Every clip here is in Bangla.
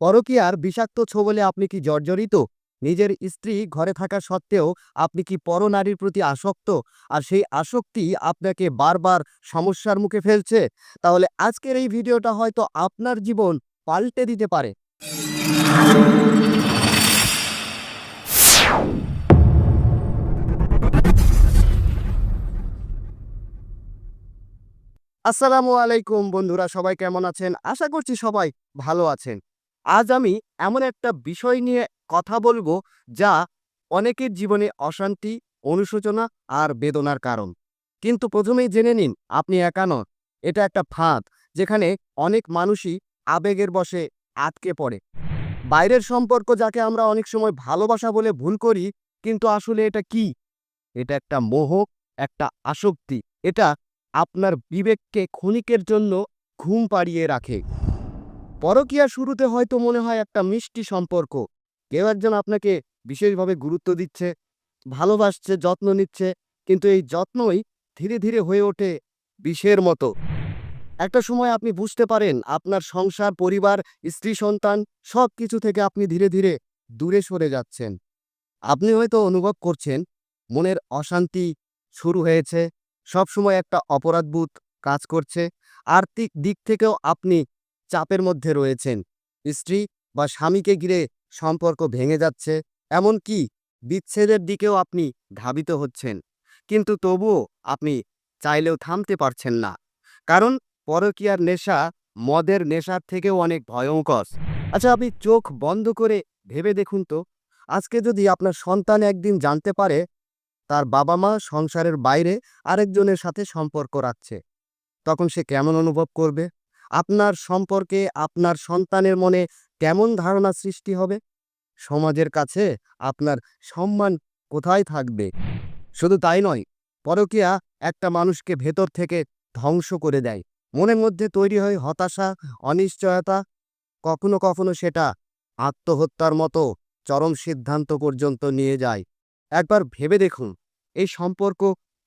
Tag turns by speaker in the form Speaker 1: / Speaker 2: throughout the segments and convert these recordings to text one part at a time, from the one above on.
Speaker 1: পরকীয়ার বিষাক্ত ছোবলে আপনি কি জর্জরিত? নিজের স্ত্রী ঘরে থাকা সত্ত্বেও আপনি কি পরনারীর প্রতি আসক্ত? আর সেই আসক্তি আপনাকে বারবার সমস্যার মুখে ফেলছে? তাহলে আজকের এই ভিডিওটা হয়তো আপনার জীবন পাল্টে দিতে পারে। আসসালামু আলাইকুম বন্ধুরা, সবাই কেমন আছেন? আশা করছি সবাই ভালো আছেন। আজ আমি এমন একটা বিষয় নিয়ে কথা বলব যা অনেকের জীবনে অশান্তি, অনুশোচনা আর বেদনার কারণ। কিন্তু প্রথমেই জেনে নিন, আপনি একা নন। এটা একটা ফাঁদ, যেখানে অনেক মানুষই আবেগের বশে আটকে পড়ে। বাইরের সম্পর্ক যাকে আমরা অনেক সময় ভালোবাসা বলে ভুল করি, কিন্তু আসলে এটা কি? এটা একটা মোহ, একটা আসক্তি। এটা আপনার বিবেককে ক্ষণিকের জন্য ঘুম পাড়িয়ে রাখে। পরকীয়া শুরুতে হয়তো মনে হয় একটা মিষ্টি সম্পর্ক। কেউ একজন আপনাকে বিশেষভাবে গুরুত্ব দিচ্ছে, ভালোবাসছে, যত্ন নিচ্ছে, কিন্তু এই যত্নই ধীরে ধীরে হয়ে ওঠে বিষের মতো। একটা সময় আপনি বুঝতে পারেন, আপনার সংসার, পরিবার, স্ত্রী, সন্তান সব কিছু থেকে আপনি ধীরে ধীরে দূরে সরে যাচ্ছেন। আপনি হয়তো অনুভব করছেন, মনের অশান্তি শুরু হয়েছে, সবসময় একটা অপরাধবোধ কাজ করছে, আর্থিক দিক থেকেও আপনি চাপের মধ্যে রয়েছেন। স্ত্রী বা স্বামীকে ঘিরে সম্পর্ক ভেঙে যাচ্ছে, এমনকি বিচ্ছেদের দিকেও আপনি ধাবিত হচ্ছেন। কিন্তু তবুও আপনি চাইলেও থামতে পারছেন না। কারণ পরকীয়ার নেশা মদের নেশার থেকেও অনেক ভয়ঙ্কর। আচ্ছা আপনি চোখ বন্ধ করে ভেবে দেখুন তো। আজকে যদি আপনার সন্তান একদিন জানতে পারে, তার বাবা মা সংসারের বাইরে আরেকজনের সাথে সম্পর্ক রাখছে, তখন সে কেমন অনুভব করবে? আপনার সম্পর্কে আপনার সন্তানের মনে কেমন ধারণা সৃষ্টি হবে? সমাজের কাছে আপনার সম্মান কোথায় থাকবে? শুধু তাই নয়, পরকীয়া একটা মানুষকে ভেতর থেকে ধ্বংস করে দেয়। মনের মধ্যে তৈরি হয় হতাশা, অনিশ্চয়তা। কখনো কখনো সেটা আত্মহত্যার মতো চরম সিদ্ধান্ত পর্যন্ত নিয়ে যায়। একবার ভেবে দেখুন, এই সম্পর্ক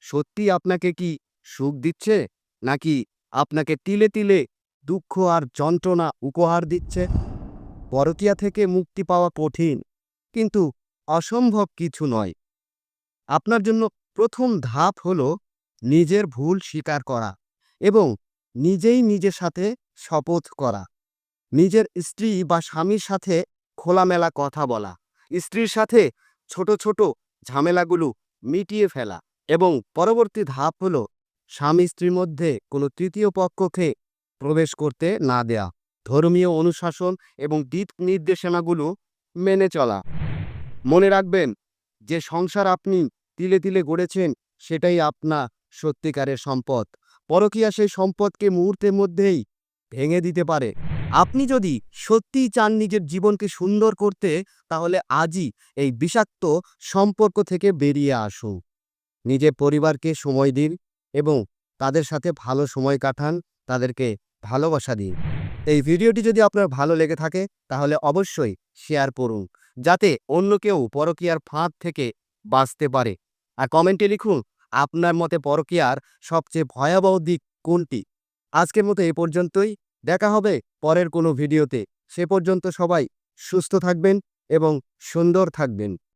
Speaker 1: সত্যি আপনাকে কি সুখ দিচ্ছে, নাকি আপনাকে তিলে তিলে দুঃখ আর যন্ত্রণা উপহার দিচ্ছে। পরকীয়া থেকে মুক্তি পাওয়া কঠিন, কিন্তু অসম্ভব কিছু নয়। আপনার জন্য প্রথম ধাপ হল নিজের ভুল স্বীকার করা এবং নিজেই নিজের সাথে শপথ করা। নিজের স্ত্রী বা স্বামীর সাথে খোলামেলা কথা বলা, স্ত্রীর সাথে ছোট ছোট ঝামেলাগুলো মিটিয়ে ফেলা এবং পরবর্তী ধাপ হল স্বামী স্ত্রীর মধ্যে কোনো তৃতীয় পক্ষকে প্রবেশ করতে না দেয়া। ধর্মীয় অনুশাসন এবং দিক নির্দেশনাগুলো মেনে চলা। মনে রাখবেন, যে সংসার আপনি তিলে তিলে গড়েছেন, সেটাই আপনা সত্যিকারের সম্পদ। পরকীয়া সেই সম্পদকে মুহূর্তের মধ্যেই ভেঙে দিতে পারে। আপনি যদি সত্যিই চান নিজের জীবনকে সুন্দর করতে, তাহলে আজই এই বিষাক্ত সম্পর্ক থেকে বেরিয়ে আসুন। নিজের পরিবারকে সময় দিন এবং তাদের সাথে ভালো সময় কাটান, তাদেরকে ভালোবাসা দিন এই ভিডিওটি যদি আপনার ভালো লেগে থাকে, তাহলে অবশ্যই শেয়ার করুন, যাতে অন্য কেউ পরকীয়ার ফাঁদ থেকে বাঁচতে পারে। আর কমেন্টে লিখুন, আপনার মতে পরকীয়ার সবচেয়ে ভয়াবহ দিক কোনটি? আজকের মতো এ পর্যন্তই, দেখা হবে পরের কোনো ভিডিওতে। সে পর্যন্ত সবাই সুস্থ থাকবেন এবং সুন্দর থাকবেন।